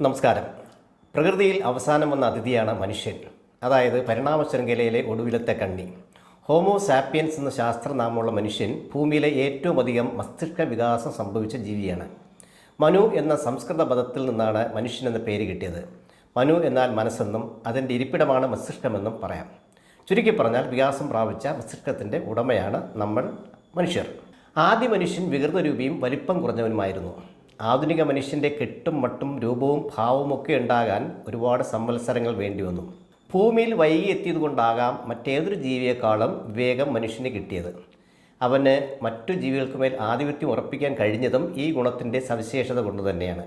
നമസ്കാരം. പ്രകൃതിയിൽ അവസാനം വന്ന അതിഥിയാണ് മനുഷ്യൻ. അതായത് പരിണാമ ശൃംഖലയിലെ ഒടുവിലത്തെ കണ്ണി. ഹോമോസാപ്പിയൻസ് എന്ന ശാസ്ത്രനാമമുള്ള മനുഷ്യൻ ഭൂമിയിലെ ഏറ്റവും അധികം മസ്തിഷ്ക വികാസം സംഭവിച്ച ജീവിയാണ്. മനു എന്ന സംസ്കൃത പദത്തിൽ നിന്നാണ് മനുഷ്യൻ എന്ന പേര് കിട്ടിയത്. മനു എന്നാൽ മനസ്സെന്നും അതിന്റെ ഇരിപ്പിടമാണ് മസ്തിഷ്കമെന്നും പറയാം. ചുരുക്കി പറഞ്ഞാൽ വികാസം പ്രാപിച്ച മസ്തിഷ്കത്തിന്റെ ഉടമയാണ് നമ്മൾ മനുഷ്യർ. ആദ്യ മനുഷ്യൻ വികൃതരൂപിയും വലിപ്പം കുറഞ്ഞവനുമായിരുന്നു. ആധുനിക മനുഷ്യന്റെ കെട്ടും മട്ടും രൂപവും ഭാവവും ഒക്കെ ഉണ്ടാകാൻ ഒരുപാട് സംവത്സരങ്ങൾ വേണ്ടി വന്നു. ഭൂമിയിൽ വൈകി എത്തിയതുകൊണ്ടാകാം മറ്റേതൊരു ജീവിയേക്കാളും വിവേകം മനുഷ്യന് കിട്ടിയത്. അവന് മറ്റു ജീവികൾക്കുമേൽ ആധിപത്യം ഉറപ്പിക്കാൻ കഴിഞ്ഞതും ഈ ഗുണത്തിന്റെ സവിശേഷത കൊണ്ട് തന്നെയാണ്.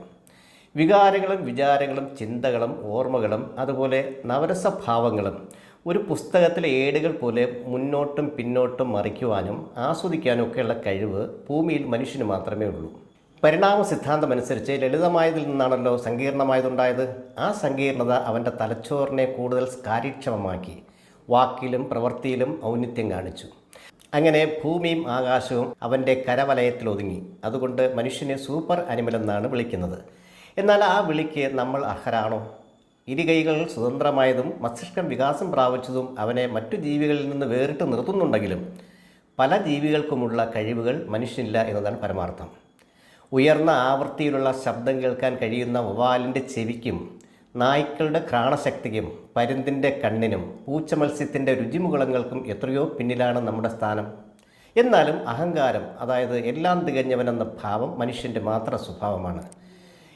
വികാരങ്ങളും വിചാരങ്ങളും ചിന്തകളും ഓർമ്മകളും അതുപോലെ നവരസഭാവങ്ങളും ഒരു പുസ്തകത്തിലെ ഏടുകൾ പോലെ മുന്നോട്ടും പിന്നോട്ടും മറിക്കുവാനും ആസ്വദിക്കാനും ഒക്കെയുള്ള കഴിവ് ഭൂമിയിൽ മനുഷ്യന് മാത്രമേ ഉള്ളൂ. പരിണാമ സിദ്ധാന്തം അനുസരിച്ച് ലളിതമായതിൽ നിന്നാണല്ലോ സങ്കീർണമായതുണ്ടായത്. ആ സങ്കീർണത അവന്റെ തലച്ചോറിനെ കൂടുതൽ കാര്യക്ഷമമാക്കി വാക്കിലും പ്രവൃത്തിയിലും ഔന്നിത്യം കാണിച്ചു. അങ്ങനെ ഭൂമിയും ആകാശവും അവന്റെ കരവലയത്തിൽ ഒതുങ്ങി അതുകൊണ്ട് മനുഷ്യനെ സൂപ്പർ അനിമൽ എന്നാണ് വിളിക്കുന്നത്. എന്നാൽ ആ വിളിക്ക് നമ്മൾ അർഹരാണോ? ഇരുകൈകൾ സ്വതന്ത്രമായതും മസ്തിഷ്കം വികാസം പ്രാപിച്ചതും അവനെ മറ്റു ജീവികളിൽ നിന്ന് വേറിട്ട് നിർത്തുന്നുണ്ടെങ്കിലും പല ജീവികൾക്കുമുള്ള കഴിവുകൾ മനുഷ്യനില്ല എന്നതാണ് പരമാർത്ഥം. ഉയർന്ന ആവൃത്തിയിലുള്ള ശബ്ദം കേൾക്കാൻ കഴിയുന്ന വവാലിന്റെ ചെവിക്കും നായ്ക്കളുടെ ഘ്രാണശക്തിക്കും പരുന്തിന്റെ കണ്ണിനും പൂച്ചമത്സ്യത്തിന്റെ രുചിമുകളങ്ങൾക്കും എത്രയോ പിന്നിലാണ് നമ്മുടെ സ്ഥാനം. എന്നാലും അഹങ്കാരം അതായത് എല്ലാം തികഞ്ഞവനെന്ന ഭാവം മനുഷ്യന്റെ മാത്രം സ്വഭാവമാണ്.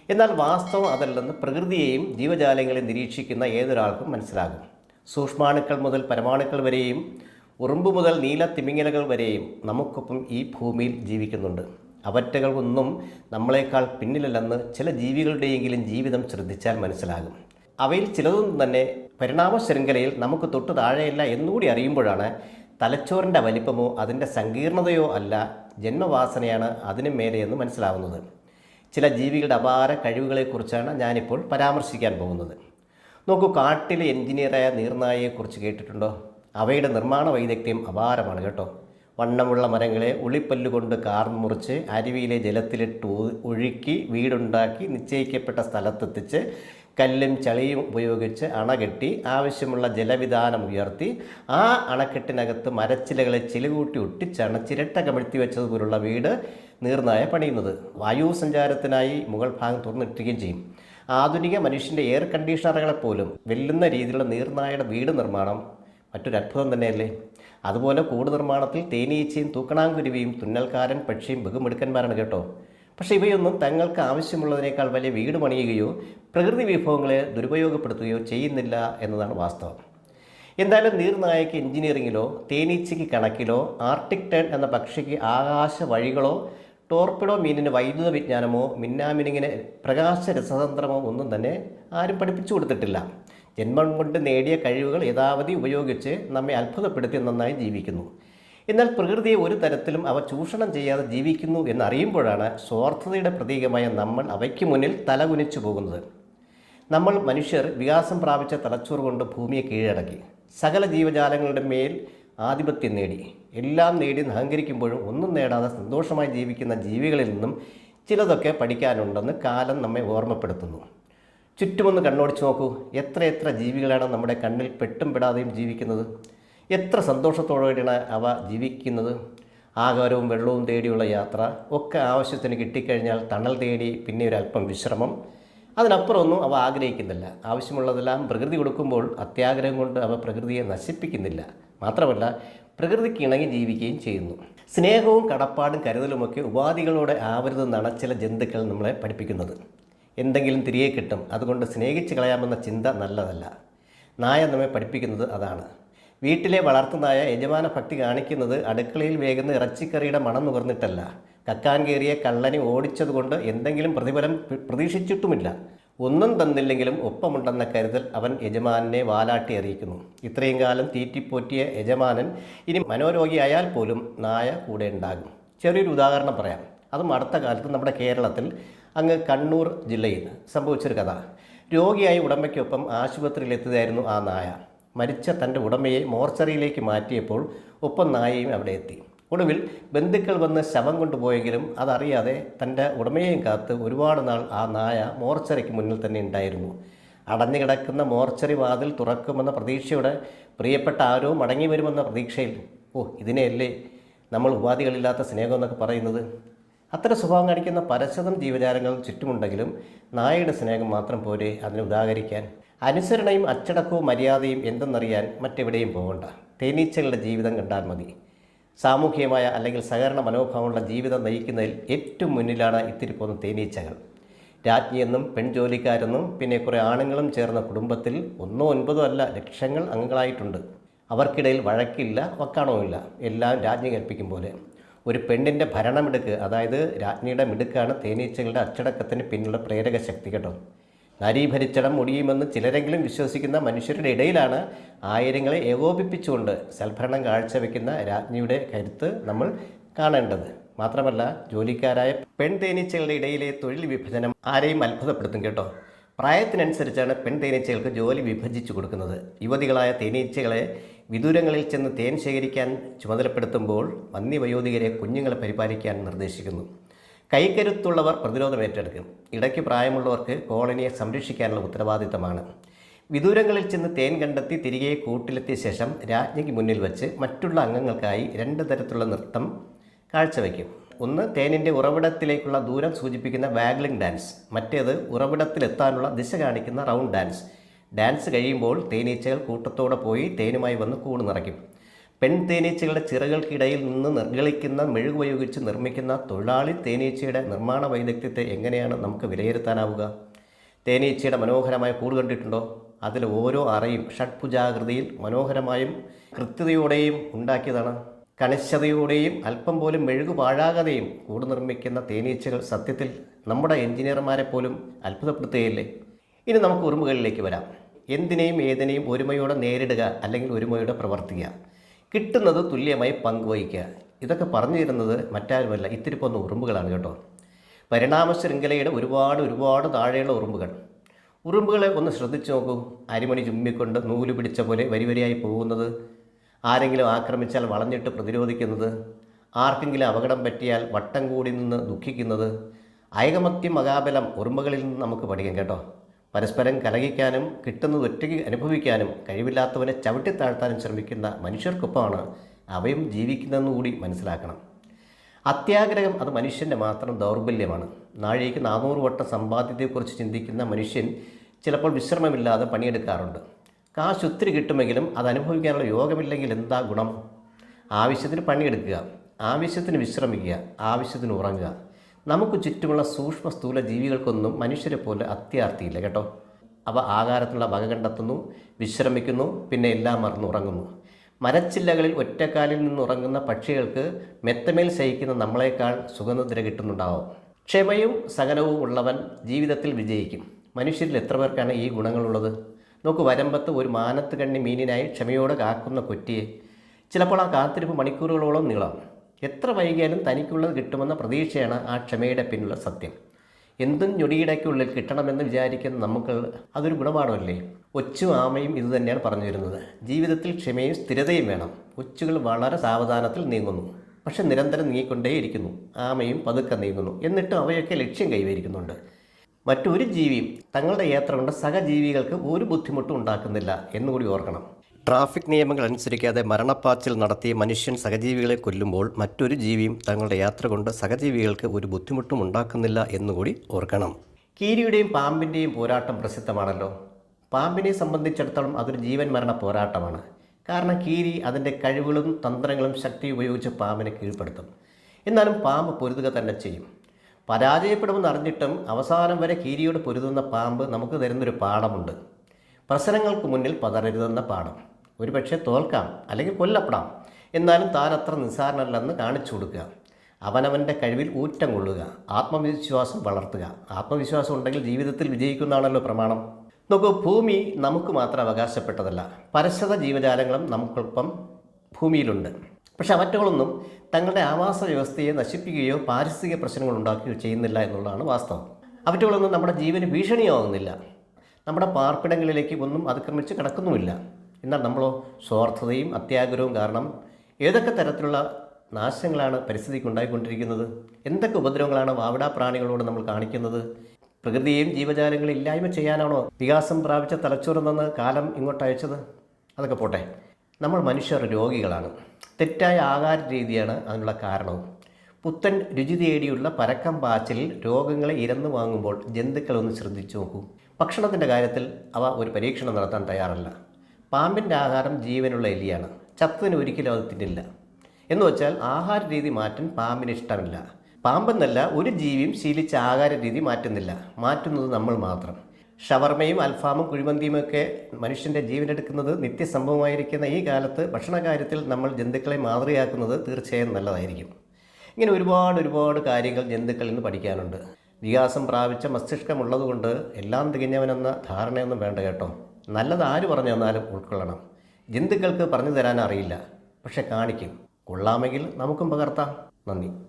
എന്നാൽ വാസ്തവം അതല്ലെന്ന് പ്രകൃതിയെയും ജീവജാലങ്ങളെയും നിരീക്ഷിക്കുന്ന ഏതൊരാൾക്കും മനസ്സിലാകും. സൂക്ഷ്മാണുക്കൾ മുതൽ പരമാണുക്കൾ വരെയും ഉറുമ്പ് മുതൽ നീല തിമിങ്ങലകൾ വരെയും നമുക്കൊപ്പം ഈ ഭൂമിയിൽ ജീവിക്കുന്നുണ്ട്. അവറ്റകളൊന്നും നമ്മളെക്കാൾ പിന്നിലല്ലെന്ന് ചില ജീവികളുടെയെങ്കിലും ജീവിതം ശ്രദ്ധിച്ചാൽ മനസ്സിലാകും. അവയിൽ ചിലതൊന്നും തന്നെ പരിണാമ ശൃംഖലയിൽ നമുക്ക് തൊട്ട് താഴെയല്ല എന്നുകൂടി അറിയുമ്പോഴാണ് തലച്ചോറിന്റെ വലിപ്പമോ അതിന്റെ സങ്കീർണതയോ അല്ല ജന്മവാസനയാണ് അതിനു മേലെയെന്ന് മനസ്സിലാവുന്നത്. ചില ജീവികളുടെ അപാര കഴിവുകളെക്കുറിച്ചാണ് ഞാനിപ്പോൾ പരാമർശിക്കാൻ പോകുന്നത്. നോക്കൂ കാട്ടിലെ എഞ്ചിനീയറായ നീർനായയെക്കുറിച്ച് കേട്ടിട്ടുണ്ടോ? അവയുടെ നിർമ്മാണ വൈദഗ്ധ്യം അപാരമാണ് കേട്ടോ. വണ്ണമുള്ള മരങ്ങളെ ഉളിപ്പല്ലുകൊണ്ട് കാർന്നു മുറിച്ച് അരുവിയിലെ ജലത്തിലിട്ട് ഒഴുക്കി വീടുണ്ടാക്കി നിശ്ചയിക്കപ്പെട്ട സ്ഥലത്തെത്തിച്ച് കല്ലും ചളിയും ഉപയോഗിച്ച് അണകെട്ടി ആവശ്യമുള്ള ജലവിധാനം ഉയർത്തി ആ അണക്കെട്ടിനകത്ത് മരച്ചിലകളെ ചിലുകൂട്ടി ഒട്ടിച്ചാണ് ചിരട്ട കമിഴ്ത്തി വെച്ചതുപോലുള്ള വീട് നീർനായ പണിയുന്നത്. വായു സഞ്ചാരത്തിനായി മുകൾ ഭാഗം തുറന്നിട്ടുകയും ചെയ്യും. ആധുനിക മനുഷ്യന്റെ എയർ കണ്ടീഷണറുകളെപ്പോലും വെല്ലുന്ന രീതിയിലുള്ള നീർനായയുടെ വീട് നിർമ്മാണം മറ്റൊരു അത്ഭുതം തന്നെയല്ലേ? അതുപോലെ കൂട് നിർമ്മാണത്തിൽ തേനീച്ചയും തൂക്കണാങ്കുരുവിയും തുന്നൽക്കാരൻ പക്ഷിയും ബഹുമിടുക്കന്മാരാണ് കേട്ടോ. പക്ഷേ ഇവയൊന്നും തങ്ങൾക്ക് ആവശ്യമുള്ളതിനേക്കാൾ വലിയ വീട് പണിയുകയോ പ്രകൃതി വിഭവങ്ങളെ ദുരുപയോഗപ്പെടുത്തുകയോ ചെയ്യുന്നില്ല എന്നതാണ് വാസ്തവം. എന്തായാലും നീർനായക്ക് എഞ്ചിനീയറിങ്ങിലോ തേനീച്ചയ്ക്ക് കണക്കിലോ ആർട്ടിക് ടേൺ എന്ന പക്ഷിക്ക് ആകാശ വഴികളോ ടോർപ്പിഡോ മീനിന് വൈദ്യുത വിജ്ഞാനമോ മിന്നാമിനിങ്ങിന് പ്രകാശ രസതന്ത്രമോ ഒന്നും തന്നെ ആരും പഠിപ്പിച്ചു കൊടുത്തിട്ടില്ല. ജന്മം കൊണ്ട് നേടിയ കഴിവുകൾ യഥാവധി ഉപയോഗിച്ച് നമ്മെ അത്ഭുതപ്പെടുത്തി നന്നായി ജീവിക്കുന്നു. എന്നാൽ പ്രകൃതിയെ ഒരു തരത്തിലും അവ ചൂഷണം ചെയ്യാതെ ജീവിക്കുന്നു എന്നറിയുമ്പോഴാണ് സ്വാർത്ഥതയുടെ പ്രതീകമായ നമ്മൾ അവയ്ക്ക് മുന്നിൽ തലകുനിച്ചു പോകുന്നത്. നമ്മൾ മനുഷ്യർ വികാസം പ്രാപിച്ച തലച്ചോറ് കൊണ്ട് ഭൂമിയെ കീഴടക്കി. സകല ജീവജാലങ്ങളുടെ മേൽ ആധിപത്യം നേടി. എല്ലാം നേടി അഹങ്കരിക്കുമ്പോഴും ഒന്നും നേടാതെ സന്തോഷമായി ജീവിക്കുന്ന ജീവികളിൽ നിന്നും ചിലതൊക്കെ പഠിക്കാനുണ്ടെന്ന് കാലം നമ്മെ ഓർമ്മപ്പെടുത്തുന്നു. ചുറ്റുമൊന്ന് കണ്ണോടിച്ച് നോക്കൂ. എത്ര എത്ര ജീവികളാണ് നമ്മുടെ കണ്ണിൽ പെട്ടും പെടാതെയും ജീവിക്കുന്നത്? എത്ര സന്തോഷത്തോടെയാണ് അവ ജീവിക്കുന്നത്? ആഹാരവും വെള്ളവും തേടിയുള്ള യാത്ര ഒക്കെ ആവശ്യത്തിന് കിട്ടിക്കഴിഞ്ഞാൽ തണൽ തേടി പിന്നെ ഒരു അല്പം വിശ്രമം അതിനപ്പുറമൊന്നും അവ ആഗ്രഹിക്കുന്നില്ല. ആവശ്യമുള്ളതെല്ലാം പ്രകൃതി കൊടുക്കുമ്പോൾ അത്യാഗ്രഹം കൊണ്ട് അവ പ്രകൃതിയെ നശിപ്പിക്കുന്നില്ല. മാത്രമല്ല പ്രകൃതിക്ക് ഇണങ്ങി ജീവിക്കുകയും ചെയ്യുന്നു. സ്നേഹവും കടപ്പാടും കരുതലുമൊക്കെ ഉപാധികളോടെ ആവരുതെന്നാണ് ചില ജന്തുക്കൾ നമ്മളെ പഠിപ്പിക്കുന്നത്. എന്തെങ്കിലും തിരികെ കിട്ടും. അതുകൊണ്ട് സ്നേഹിച്ച് കളയാമെന്ന ചിന്ത നല്ലതല്ല. നായ നമ്മെ പഠിപ്പിക്കുന്നത് അതാണ്. വീട്ടിലെ വളർത്തുനായ യജമാന ഭക്തി കാണിക്കുന്നത് അടുക്കളയിൽ വേകുന്ന ഇറച്ചിക്കറിയുടെ മണം നുകർന്നിട്ടല്ല. കക്കാൻ കയറിയ കള്ളനെ ഓടിച്ചതുകൊണ്ട് എന്തെങ്കിലും പ്രതിഫലം പ്രതീക്ഷിച്ചിട്ടുമില്ല. ഒന്നും തന്നില്ലെങ്കിലും ഒപ്പമുണ്ടെന്ന കരുതൽ അവൻ യജമാനെ വാലാട്ടി അറിയിക്കുന്നു. ഇത്രയും കാലം തീറ്റിപ്പോറ്റിയ യജമാനൻ ഇനി മനോരോഗിയായാൽ പോലും നായ കൂടെ ഉണ്ടാകും. ചെറിയൊരു ഉദാഹരണം പറയാം. അതും അടുത്ത കാലത്ത് നമ്മുടെ കേരളത്തിൽ അങ്ങ് കണ്ണൂർ ജില്ലയിൽ സംഭവിച്ചൊരു കഥ. രോഗിയായി ഉടമയ്ക്കൊപ്പം ആശുപത്രിയിലെത്തിയതായിരുന്നു ആ നായ. മരിച്ച തന്റെ ഉടമയെ മോർച്ചറിയിലേക്ക് മാറ്റിയപ്പോൾ ഒപ്പം നായയും അവിടെ എത്തി. ഒടുവിൽ ബന്ധുക്കൾ വന്ന് ശവം കൊണ്ടുപോയെങ്കിലും അതറിയാതെ തന്റെ ഉടമയെയും കാത്ത് ഒരുപാട് നാൾ ആ നായ മോർച്ചറിക്ക് മുന്നിൽ തന്നെ ഉണ്ടായിരുന്നു. അടഞ്ഞു കിടക്കുന്ന മോർച്ചറി വാതിൽ തുറക്കുമെന്ന പ്രതീക്ഷയോടെ പ്രിയപ്പെട്ട ആരോ മടങ്ങി വരുമെന്ന പ്രതീക്ഷയിൽ ഓ ഇതിനെയല്ലേ നമ്മൾ ഉപാധികളില്ലാത്ത സ്നേഹം എന്നൊക്കെ പറയുന്നത്. അത്തരം സ്വഭാവം കാണിക്കുന്ന പരശതം ജീവജാലങ്ങൾ ചുറ്റുമുണ്ടെങ്കിലും നായയുടെ സ്നേഹം മാത്രം പോരെ അതിനെ ഉദാഹരിക്കാൻ. അനുസരണയും അച്ചടക്കവും മര്യാദയും എന്തെന്നറിയാൻ മറ്റെവിടെയും പോകണ്ട. തേനീച്ചകളുടെ ജീവിതം കണ്ടാൽ മതി. സാമൂഹികമായ അല്ലെങ്കിൽ സഹകരണ മനോഭാവമുള്ള ജീവിതം നയിക്കുന്നതിൽ ഏറ്റവും മുന്നിലാണ് ഇത്തിരി പോകുന്ന തേനീച്ചകൾ. രാജ്ഞിയെന്നും പെൺജോലിക്കാരെന്നും പിന്നെ കുറേ ആണുങ്ങളും ചേർന്ന കുടുംബത്തിൽ ഒന്നോ ഒൻപതോ അല്ല ലക്ഷങ്ങൾ അംഗങ്ങളായിട്ടുണ്ട്. അവർക്കിടയിൽ വഴക്കില്ല വക്കാണവുമില്ല. എല്ലാം രാജ്ഞി കൽപ്പിക്കും പോലെ. ഒരു പെണ്ണിന്റെ ഭരണമിടുക്ക് അതായത് രാജ്ഞിയുടെ മിടുക്കാണ് തേനീച്ചകളുടെ അച്ചടക്കത്തിന് പിന്നിലുള്ള പ്രേരക ശക്തി കേട്ടോ. നരീഭരിച്ചടം മുടിയുമെന്ന് ചിലരെങ്കിലും വിശ്വസിക്കുന്ന മനുഷ്യരുടെ ഇടയിലാണ് ആയിരങ്ങളെ ഏകോപിപ്പിച്ചുകൊണ്ട് സൽഭരണം കാഴ്ചവെക്കുന്ന രാജ്ഞിയുടെ കരുത്ത് നമ്മൾ കാണേണ്ടത്. മാത്രമല്ല ജോലിക്കാരായ പെൺ തേനീച്ചകളുടെ ഇടയിലെ തൊഴിൽ വിഭജനം ആരെയും അത്ഭുതപ്പെടുത്തും കേട്ടോ. പ്രായത്തിനനുസരിച്ചാണ് പെൺ തേനീച്ചകൾക്ക് ജോലി വിഭജിച്ചു കൊടുക്കുന്നത്. യുവതികളായ തേനീച്ചകളെ വിദൂരങ്ങളിൽ ചെന്ന് തേൻ ശേഖരിക്കാൻ ചുമതലപ്പെടുത്തുമ്പോൾ വന്യവയോധികരെ കുഞ്ഞുങ്ങളെ പരിപാലിക്കാൻ നിർദ്ദേശിക്കുന്നു. കൈക്കരുത്തുള്ളവർ പ്രതിരോധം ഏറ്റെടുക്കും. ഇടയ്ക്ക് പ്രായമുള്ളവർക്ക് കോളനിയെ സംരക്ഷിക്കാനുള്ള ഉത്തരവാദിത്തമാണ്. വിദൂരങ്ങളിൽ ചെന്ന് തേൻ കണ്ടെത്തി തിരികെ കൂട്ടിലെത്തിയ ശേഷം രാജ്ഞിക്ക് മുന്നിൽ വച്ച് മറ്റുള്ള അംഗങ്ങൾക്കായി രണ്ട് തരത്തിലുള്ള നൃത്തം കാഴ്ചവെക്കും ഒന്ന് തേനിന്റെ ഉറവിടത്തിലേക്കുള്ള ദൂരം സൂചിപ്പിക്കുന്ന വാഗ്ലിംഗ് ഡാൻസ്. മറ്റേത് ഉറവിടത്തിലെത്താനുള്ള ദിശ കാണിക്കുന്ന റൗണ്ട് ഡാൻസ്. ഡാൻസ് കഴിയുമ്പോൾ തേനീച്ചകൾ കൂട്ടത്തോടെ പോയി തേനുമായി വന്ന് കൂട് നിറയ്ക്കും. പെൺ തേനീച്ചകളുടെ ചിറകൾക്കിടയിൽ നിന്ന് നിർഗളിക്കുന്ന മെഴുകുപയോഗിച്ച് നിർമ്മിക്കുന്ന തൊഴിലാളി തേനീച്ചയുടെ നിർമ്മാണ വൈദഗ്ധ്യത്തെ എങ്ങനെയാണ് നമുക്ക് വിലയിരുത്താനാവുക? തേനീച്ചയുടെ മനോഹരമായ കൂട് കണ്ടിട്ടുണ്ടോ? അതിൽ ഓരോ അറയും ഷഡ്ഭുജാകൃതിയിൽ മനോഹരമായും കൃത്യതയോടെയും ഉണ്ടാക്കിയതാണ്. കണിശതയോടെയും അല്പം പോലും മെഴുകു പാഴാകാതെയും കൂട് നിർമ്മിക്കുന്ന തേനീച്ചകൾ സത്യത്തിൽ നമ്മുടെ എഞ്ചിനീയർമാരെ പോലും അത്ഭുതപ്പെടുത്തുകയില്ലേ? ഇനി നമുക്ക് ഉറുമ്പുകളിലേക്ക് വരാം. എന്തിനേയും ഏതിനേയും ഒരുമയോടെ നേരിടുക അല്ലെങ്കിൽ ഒരുമയോടെ പ്രവർത്തിക്കുക. കിട്ടുന്നത് തുല്യമായി പങ്കുവഹിക്കുക. ഇതൊക്കെ പറഞ്ഞു തരുന്നത് മറ്റാരുമല്ല ഇത്തിരി ഉറുമ്പുകളാണ് കേട്ടോ. പരിണാമ ശൃംഖലയുടെ ഒരുപാട് ഒരുപാട് താഴെയുള്ള ഉറുമ്പുകൾ. ഉറുമ്പുകളെ ഒന്ന് ശ്രദ്ധിച്ചു നോക്കൂ. അരിമണി ചുമ്മിക്കൊണ്ട് നൂൽ പിടിച്ച പോലെ വരിവരിയായി പോകുന്നത്. ആരെങ്കിലും ആക്രമിച്ചാൽ വളഞ്ഞിട്ട് പ്രതിരോധിക്കുന്നത്. ആർക്കെങ്കിലും അപകടം പറ്റിയാൽ വട്ടം കൂടി നിന്ന് ദുഃഖിക്കുന്നത്. ഐകമത്യം മകാബലം ഉറുമ്പുകളിൽ നിന്ന് നമുക്ക് പഠിക്കാം കേട്ടോ. പരസ്പരം കലഹിക്കാനും കിട്ടുന്നത് ഒറ്റയ്ക്ക് അനുഭവിക്കാനും കഴിവില്ലാത്തവനെ ചവിട്ടിത്താഴ്ത്താനും ശ്രമിക്കുന്ന മനുഷ്യർക്കൊപ്പമാണ് അവയും ജീവിക്കുന്നതെന്ന് കൂടി മനസ്സിലാക്കണം. അത്യാഗ്രഹം അത് മനുഷ്യന്റെ മാത്രം ദൗർബല്യമാണ്. നാഴേക്ക് നാനൂറ് വട്ടം സമ്പാദ്യത്തെക്കുറിച്ച് ചിന്തിക്കുന്ന മനുഷ്യൻ ചിലപ്പോൾ വിശ്രമമില്ലാതെ പണിയെടുക്കാറുണ്ട്. കാശ് ഒത്തിരി കിട്ടുമെങ്കിലും അത് അനുഭവിക്കാനുള്ള യോഗമില്ലെങ്കിൽ എന്താ ഗുണം? ആവശ്യത്തിന് പണിയെടുക്കുക ആവശ്യത്തിന് വിശ്രമിക്കുക ആവശ്യത്തിന് ഉറങ്ങുക. നമുക്ക് ചുറ്റുമുള്ള സൂക്ഷ്മ സ്ഥൂല ജീവികൾക്കൊന്നും മനുഷ്യരെ പോലെ അത്യാർത്തിയില്ല കേട്ടോ. അവ ആകാരത്തിലുള്ള വക കണ്ടെത്തുന്നു വിശ്രമിക്കുന്നു പിന്നെ എല്ലാം മറന്ന് ഉറങ്ങുന്നു മരച്ചില്ലകളിൽ ഒറ്റക്കാലിൽ നിന്നുറങ്ങുന്ന പക്ഷികൾക്ക് മെത്തമേൽ ശയിക്കുന്ന നമ്മളെക്കാൾ സുഗന്ധദ്ര കിട്ടുന്നുണ്ടാവും. ക്ഷമയും സകലവും ഉള്ളവൻ ജീവിതത്തിൽ വിജയിക്കും. മനുഷ്യരിൽ എത്ര പേർക്കാണ് ഈ ഗുണങ്ങളുള്ളത്? നോക്ക് വരമ്പത്ത് ഒരു മാനത്ത് കണ്ണി മീനിനായി ക്ഷമയോടെ കാക്കുന്ന കൊറ്റിയെ. ചിലപ്പോൾ ആ കാത്തിരിപ്പ് മണിക്കൂറുകളോളം നീളാം. എത്ര വൈകിയാലും തനിക്കുള്ളത് കിട്ടുമെന്ന പ്രതീക്ഷയാണ് ആ ക്ഷമയുടെ പിന്നിലുള്ള സത്യം. എന്തും ഞൊടിയിടയ്ക്കുള്ളിൽ കിട്ടണമെന്ന് വിചാരിക്കുന്ന നമുക്ക് അതൊരു ഗുണപാഠമല്ലേ? ഒച്ചും ആമയും ഇത് തന്നെയാണ് പറഞ്ഞു വരുന്നത്. ജീവിതത്തിൽ ക്ഷമയും സ്ഥിരതയും വേണം. ഒച്ചുകൾ വളരെ സാവധാനത്തിൽ നീങ്ങുന്നു. പക്ഷെ നിരന്തരം നീങ്ങിക്കൊണ്ടേയിരിക്കുന്നു. ആമയും പതുക്കെ നീങ്ങുന്നു. എന്നിട്ടും അവയൊക്കെ ലക്ഷ്യം കൈവരിക്കുന്നുണ്ട്. മറ്റൊരു ജീവിയും തങ്ങളുടെ യാത്ര കൊണ്ട് സഹജീവികൾക്ക് ഒരു ബുദ്ധിമുട്ടും ഉണ്ടാക്കുന്നില്ല എന്നുകൂടി ഓർക്കണം. ട്രാഫിക് നിയമങ്ങൾ അനുസരിക്കാതെ മരണപ്പാച്ചിൽ നടത്തി മനുഷ്യൻ സഹജീവികളെ കൊല്ലുമ്പോൾ മറ്റൊരു ജീവിയും തങ്ങളുടെ യാത്ര കൊണ്ട് സഹജീവികൾക്ക് ഒരു ബുദ്ധിമുട്ടും ഉണ്ടാക്കുന്നില്ല എന്നുകൂടി ഓർക്കണം. കീരിയുടെയും പാമ്പിന്റെയും പോരാട്ടം പ്രസിദ്ധമാണല്ലോ. പാമ്പിനെ സംബന്ധിച്ചിടത്തോളം അതൊരു ജീവൻ മരണ പോരാട്ടമാണ്. കാരണം കീരി അതിന്റെ കഴിവുകളും തന്ത്രങ്ങളും ശക്തി ഉപയോഗിച്ച് പാമ്പിനെ കീഴ്പ്പെടുത്തും. എന്നാലും പാമ്പ് പൊരുതുക തന്നെ ചെയ്യും. പരാജയപ്പെടുമെന്ന് അറിഞ്ഞിട്ടും അവസാനം വരെ കീരിയോട് പൊരുതുന്ന പാമ്പ് നമുക്ക് തരുന്നൊരു പാഠമുണ്ട്. പ്രശ്നങ്ങൾക്ക് മുന്നിൽ പതറരുതെന്ന പാഠം. ഒരുപക്ഷെ തോൽക്കാം അല്ലെങ്കിൽ കൊല്ലപ്പെടാം. എന്നാലും താൻ അത്ര നിസ്സാരനല്ലെന്ന് കാണിച്ചു കൊടുക്കുക. അവനവന്റെ കഴിവിൽ ഊറ്റം കൊള്ളുക. ആത്മവിശ്വാസം വളർത്തുക. ആത്മവിശ്വാസം ഉണ്ടെങ്കിൽ ജീവിതത്തിൽ വിജയിക്കുന്നതാണല്ലോ പ്രമാണം. നോക്കൂ ഭൂമി നമുക്ക് മാത്രം അവകാശപ്പെട്ടതല്ല. പരശത ജീവജാലങ്ങളും നമുക്കൊപ്പം ഭൂമിയിലുണ്ട്. പക്ഷെ അവറ്റകളൊന്നും തങ്ങളുടെ ആവാസ വ്യവസ്ഥയെ നശിപ്പിക്കുകയോ പാരിസ്ഥിതിക പ്രശ്നങ്ങൾ ഉണ്ടാക്കുകയോ ചെയ്യുന്നില്ല എന്നുള്ളതാണ് വാസ്തവം. അവറ്റകളൊന്നും നമ്മുടെ ജീവന് ഭീഷണിയാവുന്നില്ല. നമ്മുടെ പാർപ്പിടങ്ങളിലേക്ക് ഒന്നും അതിക്രമിച്ച് കിടക്കുന്നുമില്ല. എന്നാൽ നമ്മളോ സ്വാർത്ഥതയും അത്യാഗ്രഹവും കാരണം ഏതൊക്കെ തരത്തിലുള്ള നാശങ്ങളാണ് പരിസ്ഥിതിക്ക് ഉണ്ടായിക്കൊണ്ടിരിക്കുന്നത്? എന്തൊക്കെ ഉപദ്രവങ്ങളാണ് വാവിടാ പ്രാണികളോട് നമ്മൾ കാണിക്കുന്നത്? പ്രകൃതിയെയും ജീവജാലങ്ങളും ഇല്ലായ്മ ചെയ്യാനാണോ വികാസം പ്രാപിച്ച തലച്ചോറ് നിന്ന് കാലം ഇങ്ങോട്ട് അയച്ചത്? അതൊക്കെ പോട്ടെ. നമ്മൾ മനുഷ്യർ രോഗികളാണ്. തെറ്റായ ആഹാര രീതിയാണ് അതിനുള്ള കാരണവും. പുത്തൻ രുചി തേടിയുള്ള പരക്കം പാച്ചിലിൽ രോഗങ്ങളെ ഇരന്നു വാങ്ങുമ്പോൾ ജന്തുക്കളൊന്ന് ശ്രദ്ധിച്ചു നോക്കൂ. ഭക്ഷണത്തിന്റെ കാര്യത്തിൽ അവ ഒരു പരീക്ഷണം നടത്താൻ തയ്യാറല്ല. പാമ്പിന്റെ ആഹാരം ജീവനുള്ള എലിയാണ്. ചത്തതിന് ഒരിക്കലും അത് തിന്നില്ല. എന്ന് വെച്ചാൽ ആഹാര രീതി മാറ്റാൻ പാമ്പിന് ഇഷ്ടമില്ല. പാമ്പെന്നല്ല ഒരു ജീവിയും ശീലിച്ച ആഹാര രീതി മാറ്റുന്നില്ല. മാറ്റുന്നത് നമ്മൾ മാത്രം. ഷവർമയും അൽഫാമും കുഴിമന്തിയും ഒക്കെ മനുഷ്യന്റെ ജീവനെടുക്കുന്നത് നിത്യസംഭവമായിരിക്കുന്ന ഈ കാലത്ത് ഭക്ഷണകാര്യത്തിൽ നമ്മൾ ജന്തുക്കളെ മാതൃകയാക്കുന്നത് തീർച്ചയായും നല്ലതായിരിക്കും. ഇങ്ങനെ ഒരുപാട് ഒരുപാട് കാര്യങ്ങൾ ജന്തുക്കളിൽ നിന്ന് പഠിക്കാനുണ്ട്. വികാസം പ്രാപിച്ച മസ്തിഷ്കമുള്ളതുകൊണ്ട് എല്ലാം തികഞ്ഞവനെന്ന ധാരണയൊന്നും വേണ്ട കേട്ടോ. നല്ലത് ആര് പറഞ്ഞു തന്നാലും ഉൾക്കൊള്ളണം. ജന്തുക്കൾക്ക് പറഞ്ഞു തരാൻ അറിയില്ല. പക്ഷെ കാണിക്കും. കൊള്ളാമെങ്കിൽ നമുക്കും പകർത്താം. നന്ദി.